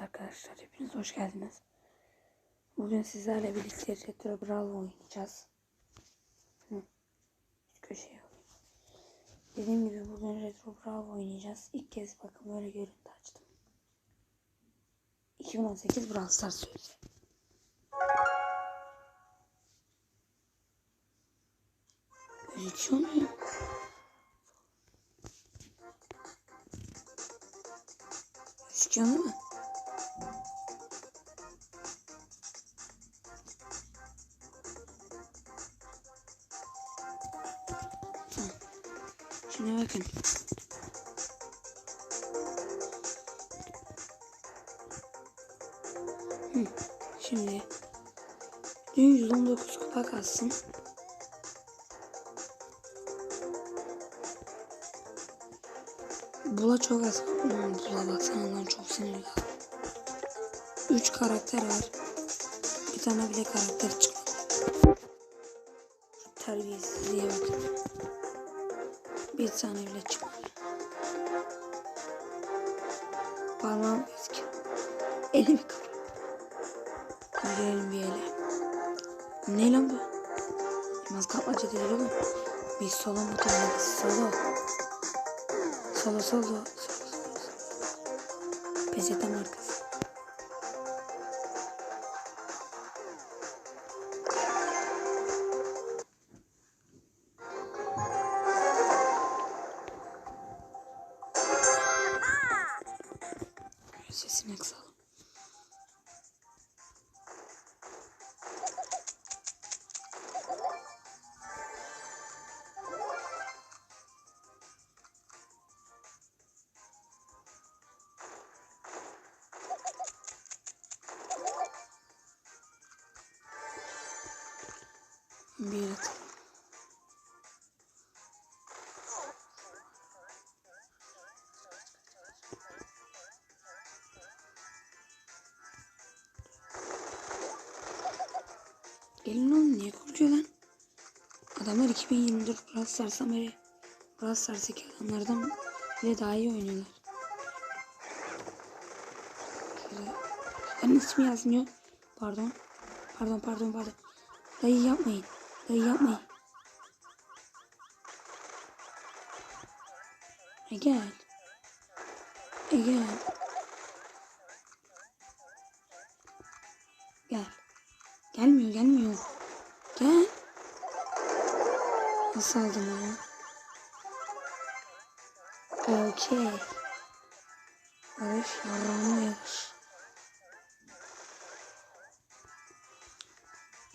Evet arkadaşlar hepiniz hoş geldiniz. Bugün sizlerle birlikte Retro Brawl oynayacağız. Hı. Köşeye alayım. Dediğim gibi bugün Retro Brawl oynayacağız. İlk kez bakın böyle görüntü açtım. 2018 Brawl Stars sözü. Gözüküyor mu? Gözüküyor mu? Şimdi dün 119 kupa kalsın. Bula çok az. Hmm, Bula baksana lan çok sinirli. 3 karakter var. Bir tane bile karakter. Şu terbiyesizliğe bakın. Bir tane bile çıkmadı. Parmağım eski. Elimi kır. Girelim bir ele. Ne lan bu? Yılmaz kapmaca değil oğlum. Bir solo motor solo. Solo solo. Solo solo. Peçete markası. Bir atalım. Gelin oğlum niye korkuyor lan? Adamlar 2024 Brawl Stars'tan beri Brawl Stars'taki adamlardan bile daha iyi oynuyorlar. Şöyle. İsmi yazmıyor. Pardon. Pardon pardon pardon. Dayı yapmayın. Dayı yapmayın. E. E gel. Gel. Gelmiyor gelmiyor. Gel. Nasıl aldım onu? Okey. Barış yarış.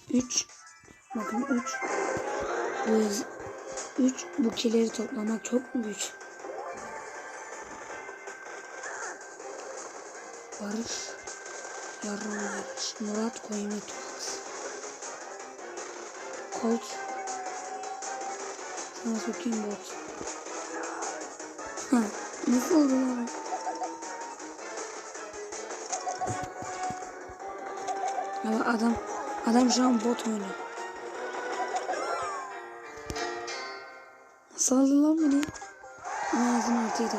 Üç. Bakın üç. Bu yüz- üç bukileri toplamak çok güç? Barış. Yaramı yarış. Murat Koyun Tuğaz. Colt. Sana sokayım bot. Ha, nasıl oldu lan? Ama adam adam şu an bot oynuyor. Nasıl aldı lan beni? Ağzını ortaya da.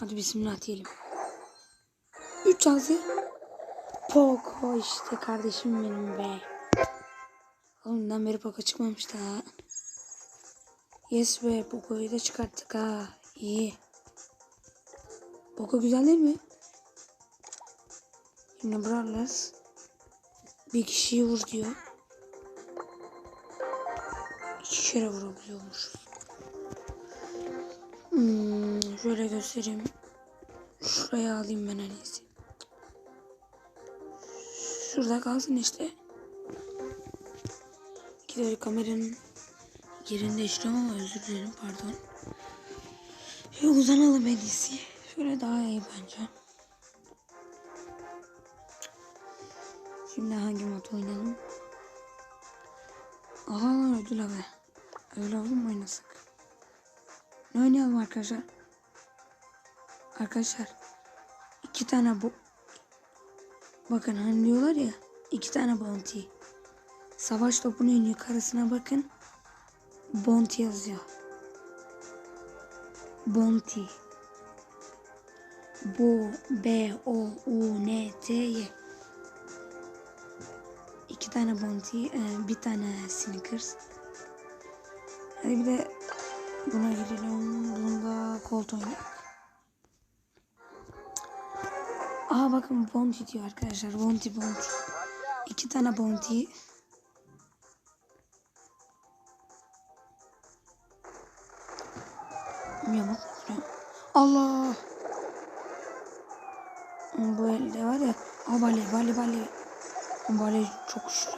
Hadi bismillah diyelim. 3 yazı. Poco işte kardeşim benim be. Oğlumdan beri Poco çıkmamış daha. Yes be Poco'yu da çıkarttık ha. İyi. Poco güzel değil mi? Şimdi Brawlers bir kişiyi vur diyor. İki kere vurabiliyormuş. Hmm, şöyle göstereyim. Şuraya alayım ben en iyisi. Şurada kalsın işte. İki kameranın yerini değiştiriyorum ama özür dilerim pardon. Uzanalım en. Şöyle daha iyi bence. Şimdi hangi mod oynayalım? Aha lan ödül abi. Öyle olur mu oynasak? Ne oynayalım arkadaşlar? Arkadaşlar iki tane bu bakın hani diyorlar ya iki tane bounty. Savaş topunun yukarısına bakın. Bounty yazıyor. Bounty. Bu B O U N T Y. İki tane bounty, e, bir tane sneakers. Hadi bir de buna girelim. Bunda colt oynayalım. Aa bakın bounty diyor arkadaşlar. Bounty bounty. İki tane bounty. Yamuk. Allah. Bu elde var ya. O bale bale bale. O bale çok güçlü.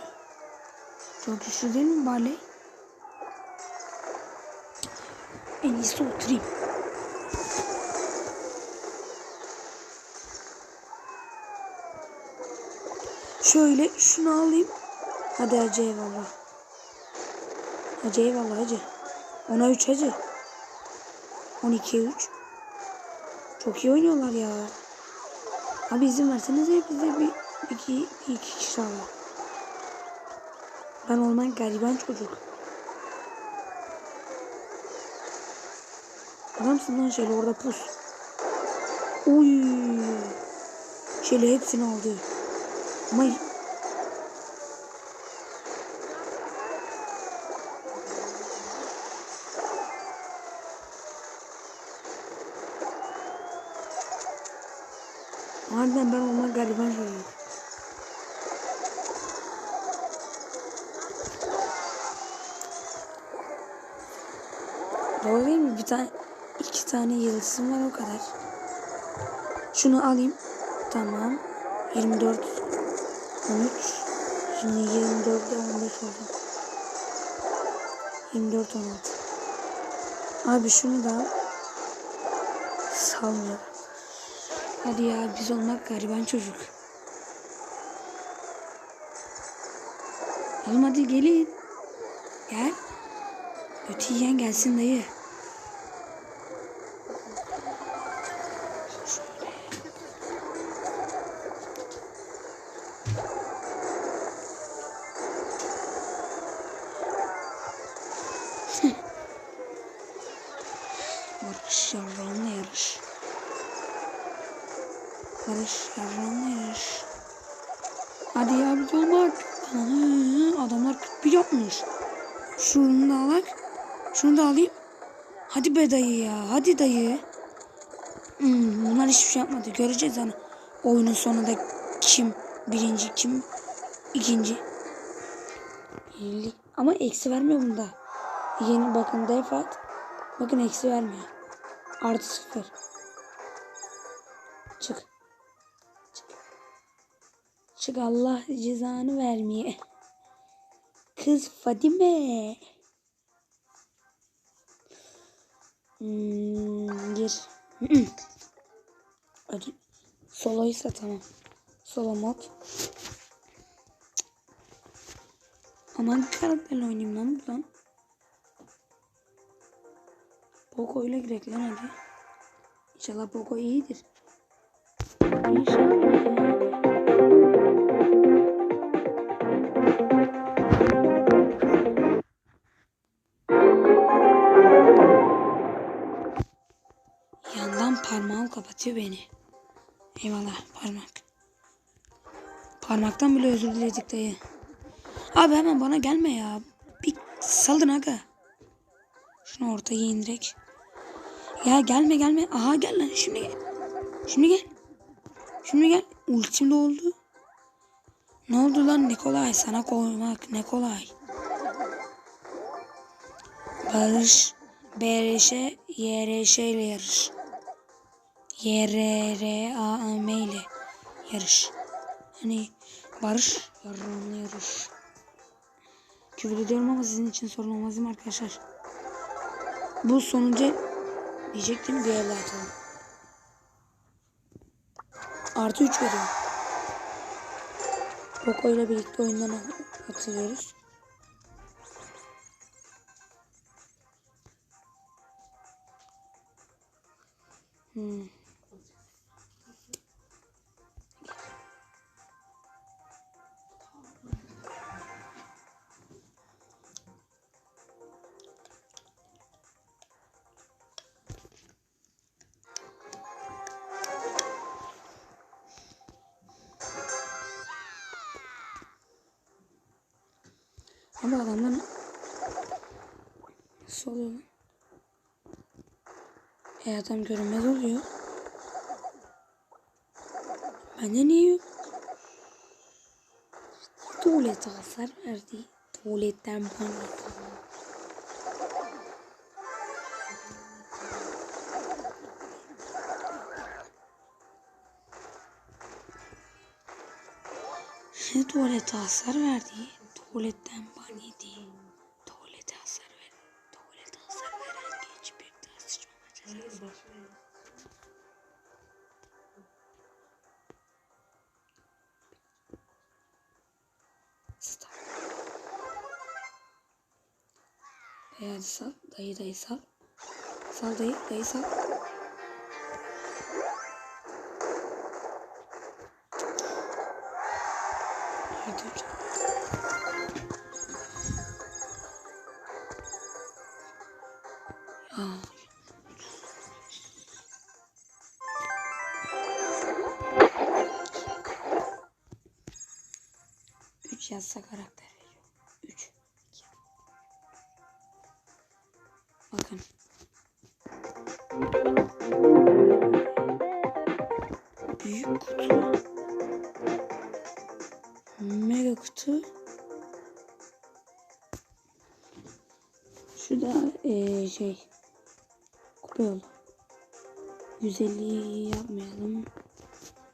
Çok güçlü değil mi bale? En iyisi oturayım. Şöyle şunu alayım. Hadi hacı eyvallah. Hacı eyvallah hacı. Ona 3 hacı. 12'ye 3. Çok iyi oynuyorlar ya. Abi izin verseniz bize bir, iki, iki kişi alalım. Ben olman gariban çocuk. Adamsın lan şöyle orada pus. Uy. Şöyle hepsini aldı. Ama Harbiden ben olmak gariban çocuğum. Doğru değil mi? Bir tane, iki tane yıldızım var o kadar. Şunu alayım. Tamam. 24, 13. Şimdi 24'de 15 oldu. 24, 16. Abi şunu da al. Hadi ya biz olmak gariban çocuk. Oğlum hadi gelin. Gel. Öte yiyen gelsin dayı. Barış yarrağımla yarış. Barış yarrağımla yarış. Hadi ya biz olmak. Ana, adamlar 41 yapmış. Şunu da alak. Şunu da alayım. Hadi be dayı ya. Hadi dayı. Hmm, bunlar hiçbir şey yapmadı. Göreceğiz hani. Oyunun sonunda kim birinci kim ikinci. Birlik. Ama eksi vermiyor bunda. Yeni bakın defat. Bakın eksi vermiyor. Artı sıfır. Çık Allah cezanı vermeye. Kız Fadime. Hmm, gir. Ödül. Soloysa tamam. Solo mod. Aman karakterle oynayayım lan buradan. Poco ile girek lan hadi. İnşallah Poco iyidir. İnşallah. Kapatıyor beni. Eyvallah parmak. Parmaktan bile özür diledik dayı. Abi hemen bana gelme ya. Bir saldın aga. Şunu ortaya indirek. Ya gelme gelme. Aha gel lan şimdi gel. Şimdi gel. Şimdi gel. Ultim de oldu. Ne oldu lan Nikolay? Sana koymak ne kolay. Barış BRŞ YRŞ ile yarış. YRRAM ile yarış. Hani barış yarışımla yarış. Küfür ediyorum ama sizin için sorun olmaz mi arkadaşlar? Bu sonuncu diyecektim diğer atalım. Artı 3 veriyor. Poco ile birlikte oyundan atılıyoruz. Hmm. Abi adamlar nasıl oluyor lan? E adam görünmez oluyor. Bende niye yok? Tuvalete hasar verdi. Tuvaletten bana. Tuvalete hasar verdi? Tuvaletten ban yedi. Tuvalete hasar ver. Tuvalete hasar veren genç bir daha sıçmama cezası. Hadi sal. Dayı dayı sal. Sal dayı. Dayı sal. Hadi hocam. Yazsa karakter veriyor. Üç. İki. Bakın. Büyük kutu. Mega kutu. Şu da eee, şey. Kupa yolu. 150 yapmayalım.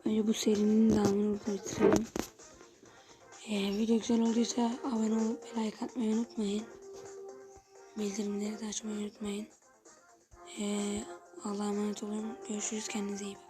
Önce bu serinin devamını burada bitirelim. Eee, video güzel olduysa abone olup ve like atmayı unutmayın. Bildirimleri de açmayı unutmayın. Eee Allah'a emanet olun. Görüşürüz. Kendinize iyi bakın.